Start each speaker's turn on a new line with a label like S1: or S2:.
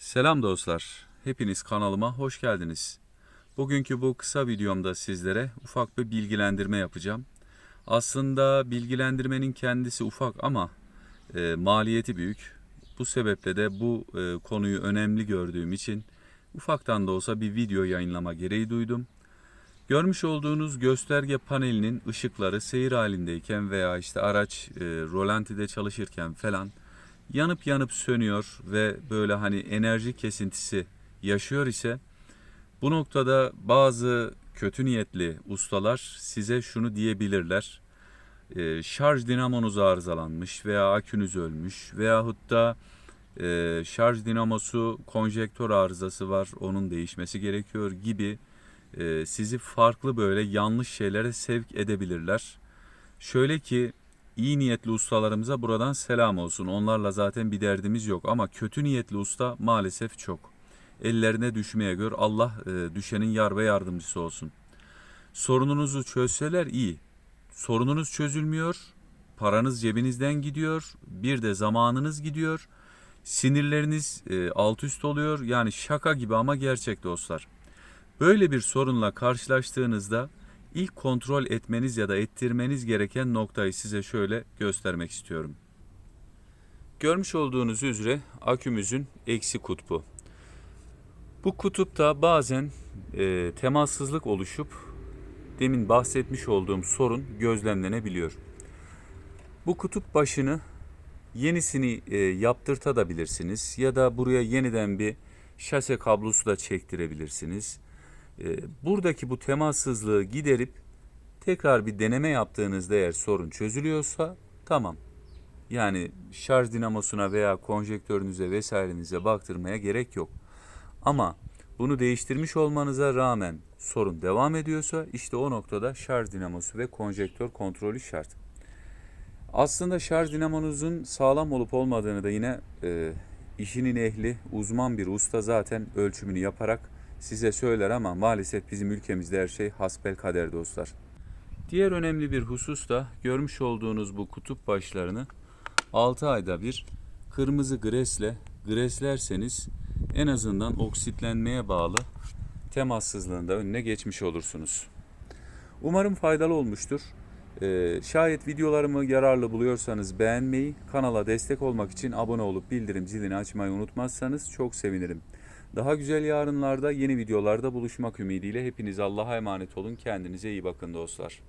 S1: Selam dostlar. Hepiniz kanalıma hoş geldiniz. Bugünkü bu kısa videomda sizlere ufak bir bilgilendirme yapacağım. Aslında bilgilendirmenin kendisi ufak ama e, maliyeti büyük. Bu sebeple de bu e, konuyu önemli gördüğüm için ufaktan da olsa bir video yayınlama gereği duydum. Görmüş olduğunuz gösterge panelinin ışıkları seyir halindeyken veya işte araç e, rolantide çalışırken falan yanıp yanıp sönüyor ve böyle hani enerji kesintisi yaşıyor ise bu noktada bazı kötü niyetli ustalar size şunu diyebilirler. E, şarj dinamonuz arızalanmış veya akünüz ölmüş veyahut da e, şarj dinamosu konjektör arızası var onun değişmesi gerekiyor gibi e, sizi farklı böyle yanlış şeylere sevk edebilirler. Şöyle ki iyi niyetli ustalarımıza buradan selam olsun. Onlarla zaten bir derdimiz yok ama kötü niyetli usta maalesef çok. Ellerine düşmeye gör Allah e, düşenin yar ve yardımcısı olsun. Sorununuzu çözseler iyi. Sorununuz çözülmüyor. Paranız cebinizden gidiyor. Bir de zamanınız gidiyor. Sinirleriniz e, alt üst oluyor. Yani şaka gibi ama gerçek dostlar. Böyle bir sorunla karşılaştığınızda ilk kontrol etmeniz ya da ettirmeniz gereken noktayı size şöyle göstermek istiyorum. Görmüş olduğunuz üzere akümüzün eksi kutbu. Bu kutupta bazen e, temassızlık oluşup demin bahsetmiş olduğum sorun gözlemlenebiliyor. Bu kutup başını yenisini e, yaptırtabilirsiniz ya da buraya yeniden bir şase kablosu da çektirebilirsiniz. E, buradaki bu temassızlığı giderip tekrar bir deneme yaptığınızda eğer sorun çözülüyorsa tamam. Yani şarj dinamosuna veya konjektörünüze vesairenize baktırmaya gerek yok. Ama bunu değiştirmiş olmanıza rağmen sorun devam ediyorsa işte o noktada şarj dinamosu ve konjektör kontrolü şart. Aslında şarj dinamonuzun sağlam olup olmadığını da yine e, işinin ehli, uzman bir usta zaten ölçümünü yaparak size söyler ama maalesef bizim ülkemizde her şey hasbel kader dostlar. Diğer önemli bir husus da görmüş olduğunuz bu kutup başlarını 6 ayda bir kırmızı gresle greslerseniz en azından oksitlenmeye bağlı temassızlığın da önüne geçmiş olursunuz. Umarım faydalı olmuştur. Ee, şayet videolarımı yararlı buluyorsanız beğenmeyi, kanala destek olmak için abone olup bildirim zilini açmayı unutmazsanız çok sevinirim. Daha güzel yarınlarda yeni videolarda buluşmak ümidiyle hepiniz Allah'a emanet olun. Kendinize iyi bakın dostlar.